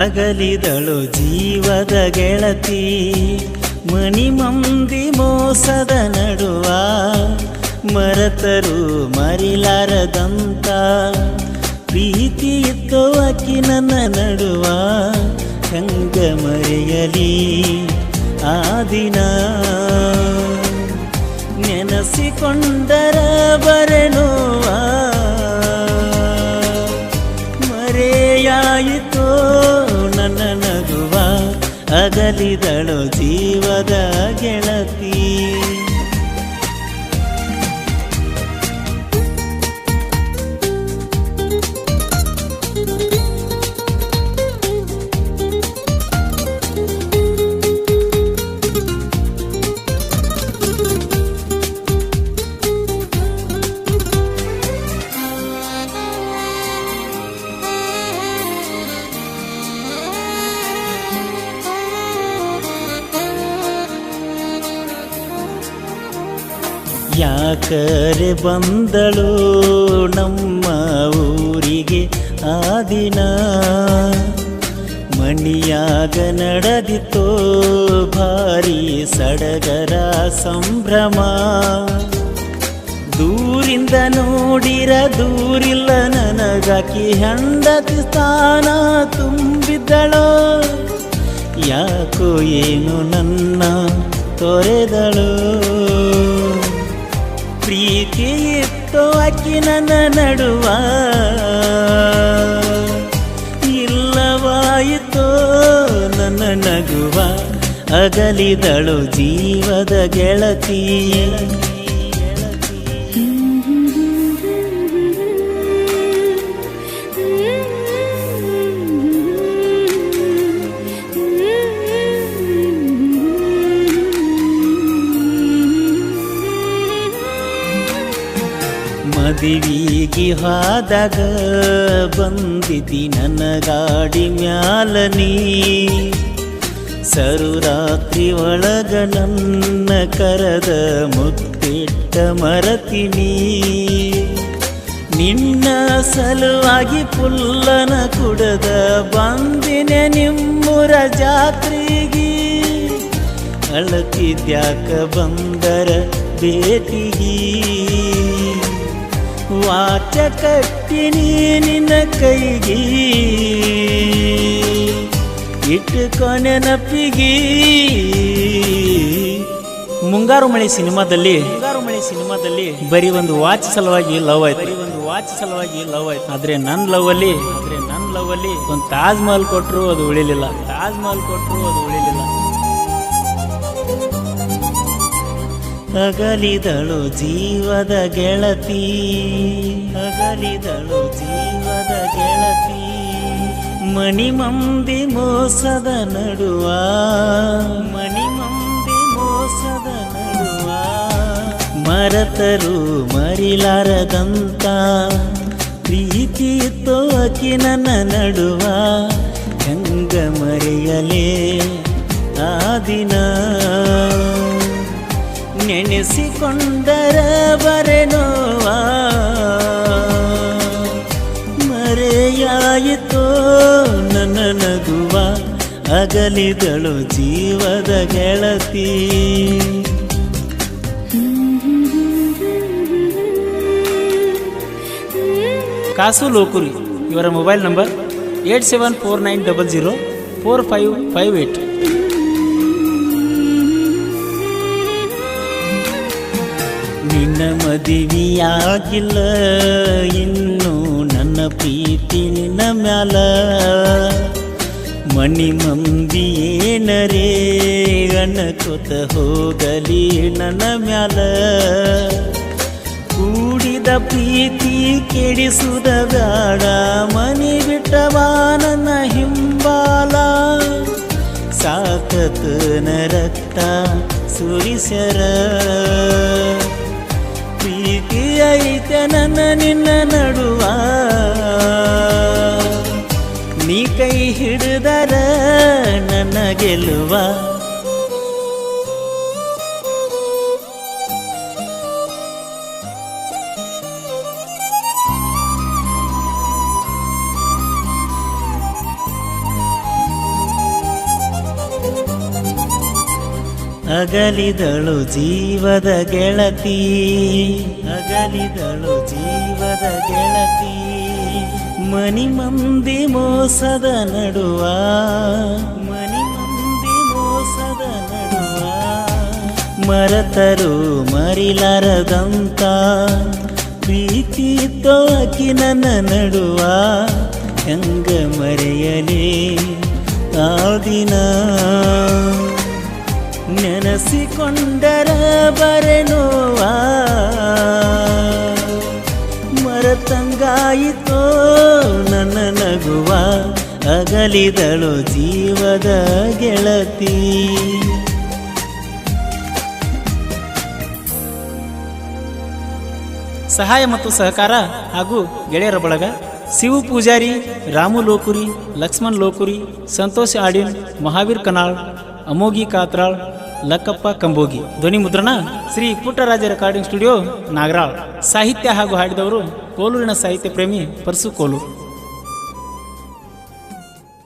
ಅಗಲಿದಳು ಜೀವದ ಗೆಳತಿ. ಮಣಿಮಂದಿ ಮೋಸದ ನಡುವ ಮರತರು ಮರಿಲಾರದಂತ. ಪ್ರೀತಿ ಇತ್ತು ಅಕ್ಕಿ ನನ್ನ ನಡುವ, ಹೆಂಗ ಮರೆಯಲಿ ಆ ದಿನ. ನೆನೆಸಿಕೊಂಡರ ಅಗಲಿದಳು ಜೀವದ ಗೆಳತಿ. ಯಾಕರೆ ಬಂದಳು ನಮ್ಮ ಊರಿಗೆ ಆ ದಿನ? ಮಣಿಯಾಗ ನಡೆದಿತ್ತೋ ಭಾರಿ ಸಡಗರ ಸಂಭ್ರಮ. ದೂರಿಂದ ನೋಡಿರ ದೂರಿಲ್ಲ ನನಗಾಕಿ ಹೆಂಡತಿ ಸ್ಥಾನ ತುಂಬಿದ್ದಳು. ಯಾಕೋ ಏನು ನನ್ನ ತೊರೆದಳು. ಇತ್ತು ಅಕ್ಕಿ ನನ್ನ ನಡುವ. ಇಲ್ಲವಾಯಿತೋ ನನ್ನ ನಗುವ. ಅಗಲಿದಳು ಜೀವದ ಗೆಳತಿ. ಮದುವಿಗೆ ಹಾದಾಗ ಬಂದಿದ್ದಿ ನನ್ನ ಗಾಡಿ ಮ್ಯಾಲ ನೀ. ಸರುರಾತ್ರಿ ಒಳಗ ನನ್ನ ಕರದ ಮುತ್ತಿಟ್ಟ ಮರತಿನಿ ನಿನ್ನ ಸಲುವಾಗಿ ಪುಲ್ಲನ ಕುಡದ ಬಂದಿನೆ ನಿಮ್ಮೂರ ಜಾತ್ರೆಗೆ. ಅಳತಿದ್ಯಾಕ ಬಂದರ ಭೇಟಿಗಿ. ವಾಚ ಕಟ್ಟಿನಿ ನಿನ್ನ ಕೈಗಿ. ಕೊನೆ ನೆನಪಿಗಿ. ಮುಂಗಾರು ಮಳೆ ಸಿನಿಮಾದಲ್ಲಿ ಮುಂಗಾರು ಮಳೆ ಸಿನಿಮಾದಲ್ಲಿ ಬರೀ ಒಂದು ವಾಚ್ ಸಲುವಾಗಿ ಲವ್ ಆಯ್ತು. ಬರೀ ಒಂದು ವಾಚ್ ಸಲುವಾಗಿ ಲವ್ ಆಯ್ತು. ಆದ್ರೆ ನನ್ನ ಲವ್ ಅಲ್ಲಿ ಆದ್ರೆ ನನ್ನ ಲವ್ ಅಲ್ಲಿ ಒಂದು ತಾಜ್ ಮಹಲ್ ಕೊಟ್ರು ಅದು ಉಳಿಲಿಲ್ಲ. ತಾಜ್ ಮಹಲ್ ಕೊಟ್ರು ಅದು ಉಳಿಲಿಲ್ಲ. ಅಗಲಿದಳು ಜೀವದ ಗೆಳತಿ. ಅಗಲಿದಳು ಜೀವದ ಗೆಳತಿ. ಮಣಿ ಮಂದಿ ಮೋಸದ ನಡುವ. ಮಣಿ ಮಂದಿ ಮೋಸದ ನಡುವ. ಮರತರು ಮರಿಲಾರದಂತ. ಪ್ರೀತಿ ತೋಕಿ ನನ್ನ ನಡುವ. ಹೆಂಗ ಮರೆಯಲೇ ಆ ದಿನ. ನೆನೆಸಿಕೊಂಡರ ಮರೆಯಾಯಿತೋ ನನ್ನ ನಗುವ ಅಗಲಿದಳು ಜೀವದ ಗೆಳತಿ. ಕಾಸು ಲೋಕುರಿ, ಇವರ mobile number eight seven four nine double zero four five five eight. ನಿನ್ನ ಮದುವೆಯಾಗಿಲ್ಲ. ಇನ್ನು ನನ್ನ ಪ್ರೀತಿ ನಿನ್ನ ಮ್ಯಾಲ. ಮಣಿ ಮಂದಿ ಏನರೇ ಅಣ್ಣಕೊತ ಹೋಗಲಿ ನನ್ನ ಮ್ಯಾಲ. ಕೂಡಿದ ಪ್ರೀತಿ ಕೆಡಿಸುದ ಬೇಡ ಮನಿ ಬಿಟ್ಟವಾ ನನ್ನ ಹಿಂಬಾಲ. ಸಾಕತನ ರಕ್ತ ಸುರಿಸರ ಐತೆ ನನ್ನ ನಿನ್ನ ನಡುವ. ನೀ ಕೈ ಹಿಡಿದರ ನನ್ನ ಗೆಲುವ. ಅಗಲಿದಳು ಜೀವದ ಗೆಳತಿ. ಅಗಲಿದಳು ಜೀವದ ಗೆಳತಿ. ಮನಿ ಮಂದಿ ಮೋಸದ ನಡುವ. ಮನಿ ಮಂದಿ ಮೋಸದ ನಡುವ. ಮರತರು ಮರಿಲಾರದಂತ. ಪ್ರೀತಿ ತೋಕಿ ನನ್ನ ನಡುವ. ಹೆಂಗ ಮರೆಯಲಿ ಆ ದಿನ. ನೆನೆಸಿಕೊಂಡರ ಬರೆನೋವ? ಮರತಂಗಾಯಿತೋ ನನ್ನ ನಗುವ ಅಗಲಿದಳು ಜೀವದ ಗೆಳತಿ. ಸಹಾಯ ಮತ್ತು ಸಹಕಾರ ಹಾಗೂ ಗೆಳೆಯರ ಬಳಗ ಶಿವು ಪೂಜಾರಿ, ರಾಮು ಲೋಕುರಿ, ಲಕ್ಷ್ಮಣ್ ಲೋಕುರಿ, ಸಂತೋಷ್ ಆಡಿನ್ ಮಹಾವೀರ್ ಕನಾಳ್ ಅಮೋಗಿ ಕಾತ್ರಾಳ್ ಲಕ್ಕಪ್ಪ ಕಂಬೋಗಿ. ಧ್ವನಿ ಮುದ್ರಣ ಶ್ರೀ ಪುಟ್ಟರಾಜ ರೆಕಾರ್ಡಿಂಗ್ ಸ್ಟುಡಿಯೋ ನಾಗರಾಳ್. ಸಾಹಿತ್ಯ ಹಾಗೂ ಹಾಡಿದವರು ಕೋಲೂರಿನ ಸಾಹಿತ್ಯ ಪ್ರೇಮಿ ಪರ್ಸು ಕೋಲು.